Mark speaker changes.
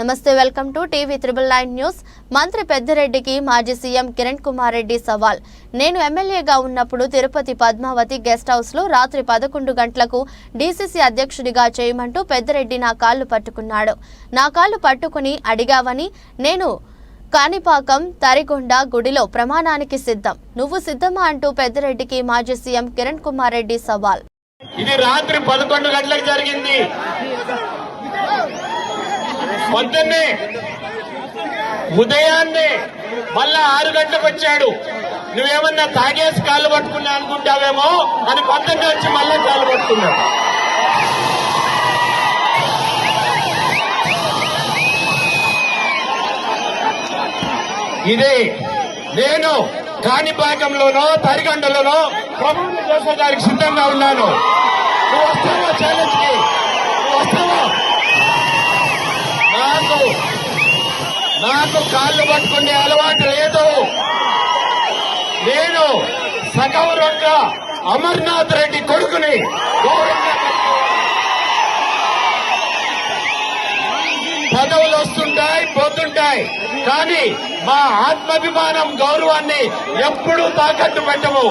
Speaker 1: నమస్తే welcome to TV triple nine news. మంత్రి పెద్దిరెడ్డికి మాజీ సీఎం కిరణ్ కుమార్ రెడ్డి సవాల్. నేను ఎమ్మెల్యేగా ఉన్నప్పుడు తిరుపతి పద్మావతి గెస్ట్ హౌస్లో రాత్రి పదకొండు గంటలకు డీసీసీ అధ్యక్షుడిగా చేయమంటూ పెద్దిరెడ్డి నా కాళ్ళు పట్టుకున్నాడు. నా కాళ్ళు పట్టుకుని అడిగావని నేను కాణిపాకం తరిగొండ గుడిలో ప్రమాణానికి సిద్ధం. నువ్వు సిద్ధమా అంటూ పెద్దిరెడ్డికి మాజీ సీఎం కిరణ్ కుమార్ రెడ్డి సవాల్.
Speaker 2: ఇది రాత్రి పదకొండు గంటలకు జరిగింది. పొద్దున్నే ఉదయాన్నే మళ్ళా ఆరు గంటలకు వచ్చాడు. నువ్వేమన్నా తాగేసి కాళ్ళు పట్టుకున్నా అనుకుంటావేమో అని పొద్దున్నే వచ్చి మళ్ళా కాళ్ళు పట్టుకున్నాడు. ఇదే నేను కాణిపాకంలోనో తరిగండలోనో ప్రమాణం చేసేదానికి సిద్ధంగా ఉన్నాను. నువ్వు నాకు కాళ్ళు పట్టుకునే అలవాటు లేదు. నేను సగౌరవంగా అమర్నాథ్ రెడ్డి కొడుకుని పదవులు వస్తుంటాయి పోతుంటాయి. కానీ మా ఆత్మాభిమానం గౌరవాన్ని ఎప్పుడూ తాకట్టు పెట్టము.